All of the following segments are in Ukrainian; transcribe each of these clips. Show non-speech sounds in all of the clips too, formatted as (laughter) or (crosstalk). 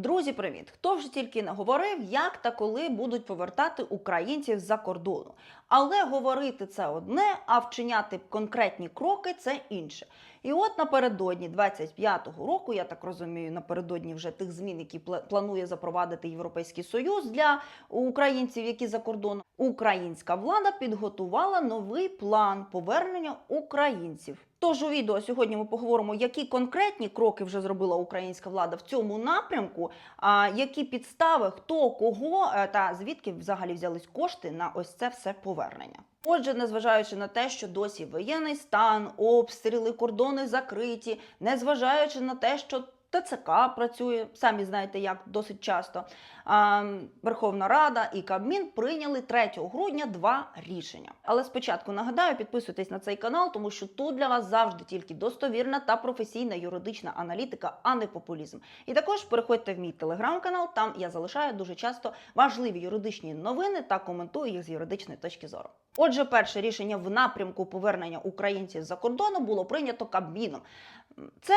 Друзі, привіт! Хто вже тільки не говорив, як та коли будуть повертати українців з-за кордону. Але говорити це одне, а вчиняти конкретні кроки це інше. І от напередодні 25-го року, я так розумію, напередодні вже тих змін, які планує запровадити Європейський Союз для українців, які за кордоном, українська влада підготувала новий план повернення українців. Тож у відео сьогодні ми поговоримо, які конкретні кроки вже зробила українська влада в цьому напрямку, а які підстави, хто кого е, та звідки взагалі взялись кошти на ось це все повернення. Отже, незважаючи на те, що досі воєнний стан, обстріли, кордони закриті, незважаючи на те, що ТЦК працює, самі знаєте, як досить часто. Верховна Рада і Кабмін прийняли 3 грудня два рішення. Але спочатку нагадаю, підписуйтесь на цей канал, тому що тут для вас завжди тільки достовірна та професійна юридична аналітика, а не популізм. І також переходьте в мій телеграм-канал. Там я залишаю дуже часто важливі юридичні новини та коментую їх з юридичної точки зору. Отже, перше рішення в напрямку повернення українців за кордону було прийнято Кабміном. Це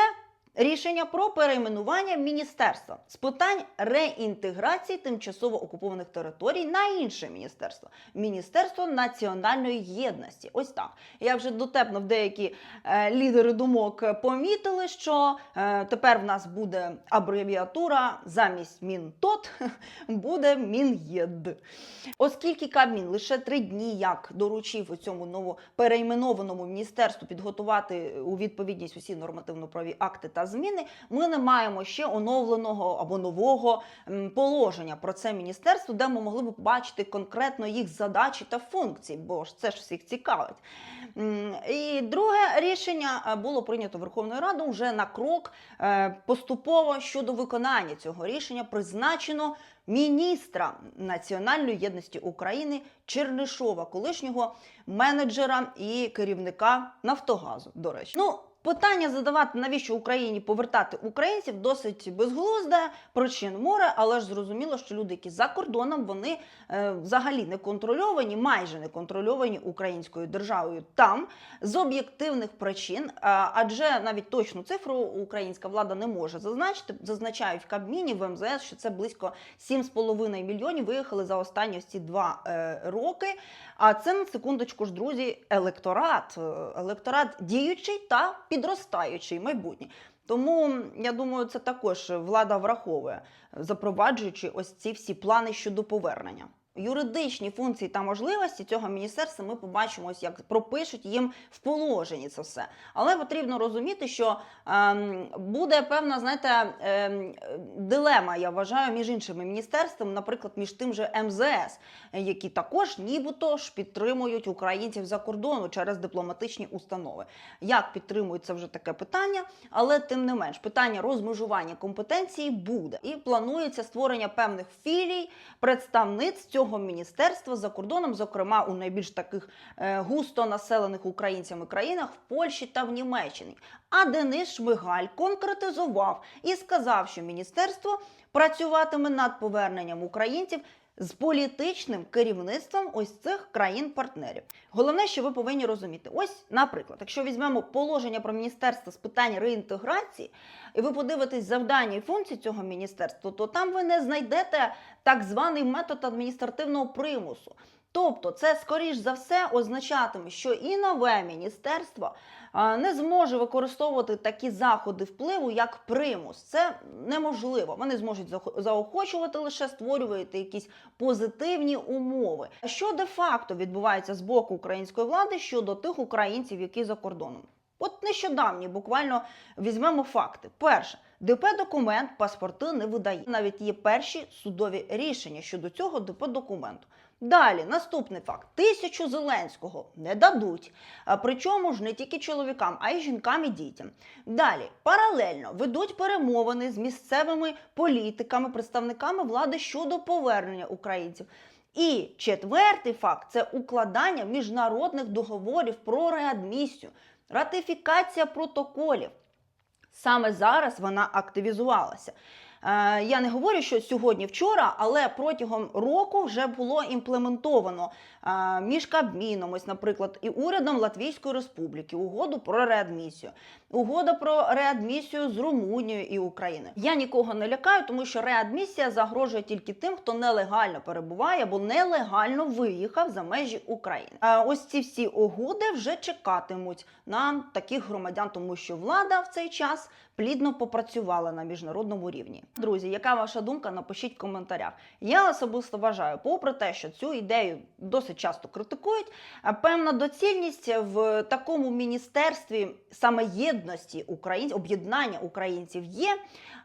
Рішення про перейменування міністерства з питань реінтеграції тимчасово окупованих територій на інше міністерство Міністерство національної єдності. Ось так. Я вже дотепно в деякі е, лідери думок помітили, що е, тепер в нас буде абревіатура замість Мінтот (laughs) буде Мін'єд. Оскільки Кабмін лише три дні як доручив у цьому новоперейменованому міністерству підготувати у відповідність усі нормативно-праві акти та зміни, ми не маємо ще оновленого або нового положення про це міністерство, де ми могли б побачити конкретно їх задачі та функції, бо ж це ж всіх цікавить. І друге рішення е, було прийнято Верховною Радою вже на крок е, поступово щодо виконання цього рішення призначено міністра національної єдності України Чернишова, колишнього менеджера і керівника Нафтогазу. До речі, ну. Питання задавати, навіщо Україні повертати українців, досить безглузде, причин море, але ж зрозуміло, що люди, які за кордоном, вони е, взагалі не контрольовані, майже не контрольовані українською державою там з об'єктивних причин. Адже навіть точну цифру українська влада не може зазначити. Зазначають в Кабміні в МЗС, що це близько 7,5 мільйонів виїхали за останні ці два е, роки. А це на секундочку ж, друзі, електорат, е, електорат діючий та підростаючий майбутній. Тому я думаю, це також влада враховує, запроваджуючи ось ці всі плани щодо повернення. Юридичні функції та можливості цього міністерства ми побачимо, як пропишуть їм в положенні це все. Але потрібно розуміти, що ем, буде певна, знаєте, ем, дилема, я вважаю, між іншими міністерствами, наприклад, між тим же МЗС, які також нібито ж підтримують українців за кордону через дипломатичні установи. Як підтримують вже таке питання, але тим не менш питання розмежування компетенції буде і планується створення певних філій, представництв цього міністерства за кордоном, зокрема у найбільш таких е, густо населених українцями країнах в Польщі та в Німеччині. А Денис Шмигаль конкретизував і сказав, що міністерство працюватиме над поверненням українців з політичним керівництвом ось цих країн-партнерів. Головне, що ви повинні розуміти, ось, наприклад, якщо візьмемо положення про міністерство з питань реінтеграції, і ви подивитесь завдання і функції цього міністерства, то там ви не знайдете так званий метод адміністративного примусу. Тобто, це скоріш за все означатиме, що і нове міністерство не зможе використовувати такі заходи впливу, як примус. Це неможливо. Вони зможуть заохочувати лише створювати якісь позитивні умови. Що де-факто відбувається з боку української влади щодо тих українців, які за кордоном? От нещодавні буквально візьмемо факти. Перше, ДП документ паспорти не видає. Навіть є перші судові рішення щодо цього ДП документу. Далі, наступний факт: тисячу Зеленського не дадуть. Причому ж не тільки чоловікам, а й жінкам і дітям. Далі, паралельно ведуть перемовини з місцевими політиками, представниками влади щодо повернення українців. І четвертий факт це укладання міжнародних договорів про реадмісію, ратифікація протоколів. Саме зараз вона активізувалася. Е, Я не говорю, що сьогодні, вчора, але протягом року вже було імплементовано між Кабміном, ось, наприклад, і урядом Латвійської Республіки, угоду про реадмісію, угода про реадмісію з Румунією і Україною. Я нікого не лякаю, тому що реадмісія загрожує тільки тим, хто нелегально перебуває або нелегально виїхав за межі України. А ось ці всі угоди вже чекатимуть на таких громадян, тому що влада в цей час плідно попрацювала на міжнародному рівні. Друзі, яка ваша думка? Напишіть в коментарях. Я особисто вважаю, попри те, що цю ідею досить часто критикують, а певна доцільність в такому міністерстві саме єдності українців, об'єднання українців є.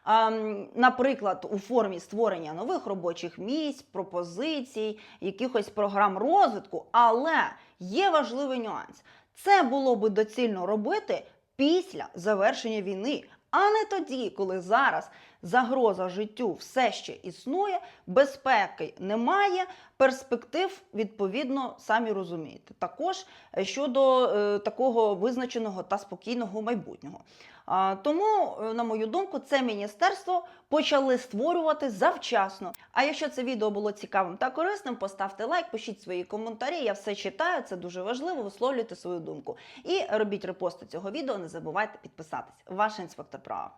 Ем, Наприклад, у формі створення нових робочих місць, пропозицій, якихось програм розвитку, але є важливий нюанс. Це було би доцільно робити після завершення війни, а не тоді, коли зараз загроза життю все ще існує, безпеки немає, перспектив, відповідно, самі розумієте. Також е, щодо е, такого визначеного та спокійного майбутнього. А, тому, е, на мою думку, це міністерство почали створювати завчасно. А якщо це відео було цікавим та корисним, поставте лайк, пишіть свої коментарі. Я все читаю, це дуже важливо. Висловлюйте свою думку. І робіть репости цього відео. Не забувайте підписатись. Ваш інспектор права.